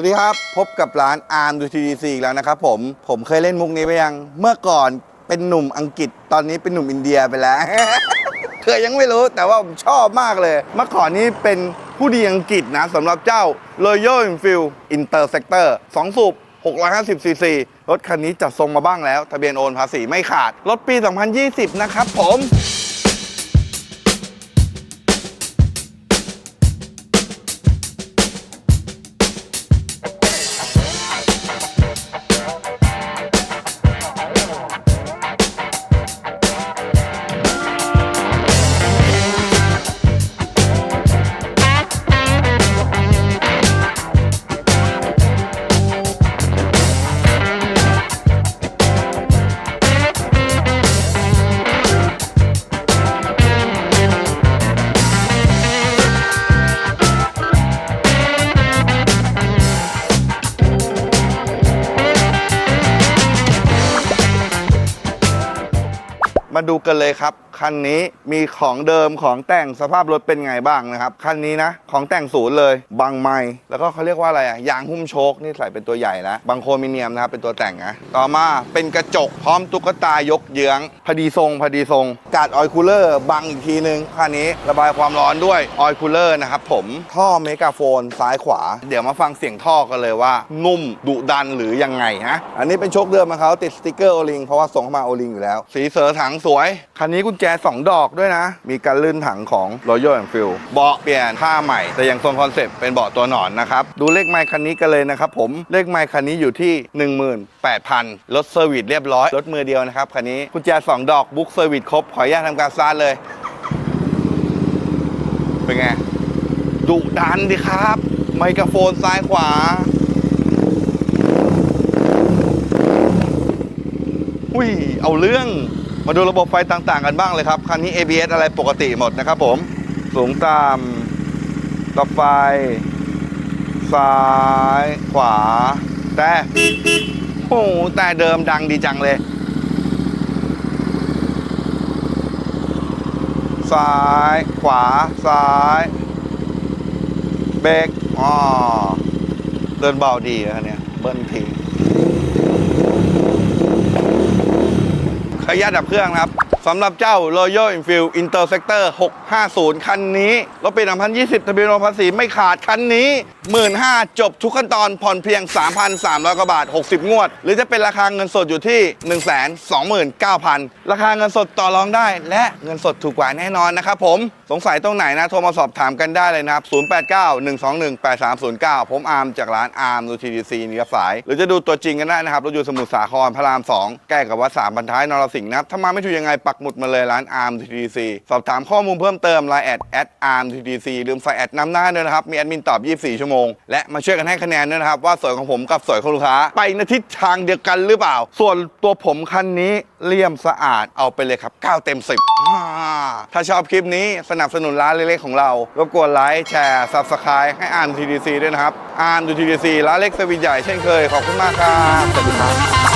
วัสดีครับ พบกับร้าน Arm UTDC อีกแล้วนะครับผมผมเคยเล่นมุกนี้ไปยัง เมื่อก่อนเป็นหนุ่มอังกฤษตอนนี้เป็นหนุ่มอินเดียไปแล้ว เคยยังไม่รู้แต่ว่าผมชอบมากเลย เมื่อก่อนนี้เป็นผู้ดีอังกฤษนะสำหรับเจ้า Royal Enfield Interceptor 2 สูบ650 ซีซี รถคันนี้จัดทรงมาบ้างแล้ว ทะเบียนโอนภาษีไม่ขาด รถปี 2020 นะครับผม มาดูกันเลยครับ คันนี้มีของเดิมของแต่งสภาพรถเป็นไงบ้างนะครับ คันนี้นะ ของแต่งศูนย์เลยบางไม้แล้วก็เขาเรียกว่าอะไรอะยางหุ้มโชคนี่ใส่เป็นตัวใหญ่นะบางโครมิเนียมนะครับเป็นตัวแต่งนะต่อมาเป็นกระจกพร้อมตุ๊กตายกเยื้องพอดีทรงพอดีทรง กาดออยคูลเลอร์บังอีกทีนึงคันนี้ระบายความร้อนด้วยออยคูลเลอร์นะครับผมท่อเมกาโฟนซ้ายขวา เดี๋ยวมาฟังเสียงท่อกันเลยว่า นุ่มดุดันหรือยังไงฮะอันนี้เป็นโชคเดิมของเขาติดสติกเกอร์โอลิงเพราะว่าส่งเข้ามาโอลิงอยู่แล้ว สีเสือถังสวยคันนี้กุญแจ2ดอกด้วยนะ มีการลื่นถังของ Royal Enfield เบาะเปลี่ยนผ้าใหม่ แต่ยังทรงคอนเซ็ปต์เป็นเบาะตัวหนอนนะครับ ดูเลขไมค์คันนี้กันเลยนะครับผม เลขไมค์คันนี้อยู่ที่ 18,000 รถเซอร์วิสเรียบร้อย รถมือเดียวนะครับคันนี้กุญแจ2ดอกบุ๊กเซอร์วิสครบ ขออนุญาตทำการสตาร์ทเลย เป็นไงดุดันดิครับ ไมโครโฟนซ้ายขวาอุ้ย เอาเรื่อง มาดูระบบไฟต่างๆกันบ้างเลยครับ คันนี้ ABS อะไรปกติหมดนะครับผม สูงต่ำต่อไฟ ซ้าย ขวา แต่โอ้แต่เดิมดังดีจังเลย ซ้าย ขวา ซ้าย เบรกอ๋อเดินเบาดีนะเนี่ย เบิ้ลที ขออนุญาดับเครื่องนะครับ สำหรับเจ้า Royal Enfield Interceptor 650 คันนี้รถปี 2020 ทะเบียนรถภาษีไม่ขาดคันนี้ 15,000จบทุกขั้นตอนผ่อนเพียง 3,300 กว่าบาท 60 งวด หรือจะเป็นราคาเงินสดอยู่ที่ 129,000 ราคาเงินสดต่อรองได้ และเงินสดถูกกว่าแน่นอนนะครับผมสงสัยตรงไหนนะ โทรมาสอบถามกันได้เลยนะครับ 0891218309 ผมอาร์มจากร้านอาร์มดูทีดีซีนิยสาย หรือจะดูตัวจริงกันได้นะครับรถอยู่สมุทรสาครพระราม 2 ใกล้กับวัดสามบรรท้ายนรสิงห์นะครับถ้ามาไม่ถูกยังไงปกหมุดมาเลยร้านอาร์มทีดีซีสอบถามข้อมูลเพิ่มเติมไลน์แอดแอดอาร์มทีดีซีลืมใส่แอดนำหน้าด้วยนะครับ มีแอดมินตอบ 24 ชั่วโมง และมาช่วยกันให้คะแนนด้วยนะครับ ว่าสวยของผมกับสวยของลูกค้า ไปในทิศทางเดียวกันหรือเปล่า ส่วนตัวผมคันนี้เลี่ยมสะอาดเอาไปเลยครับ 9 เต็ม 10 ถ้าชอบคลิปนี้สนับสนุนร้านเล็กๆของเรา รบกวนไลค์แชร์ Subscribe ให้อาร์มทีดีซีด้วยนะครับอาร์มทีดีซีร้านเล็กสวิตใหญ่เช่นเคยขอบคุณมากครับสวัสดีครับ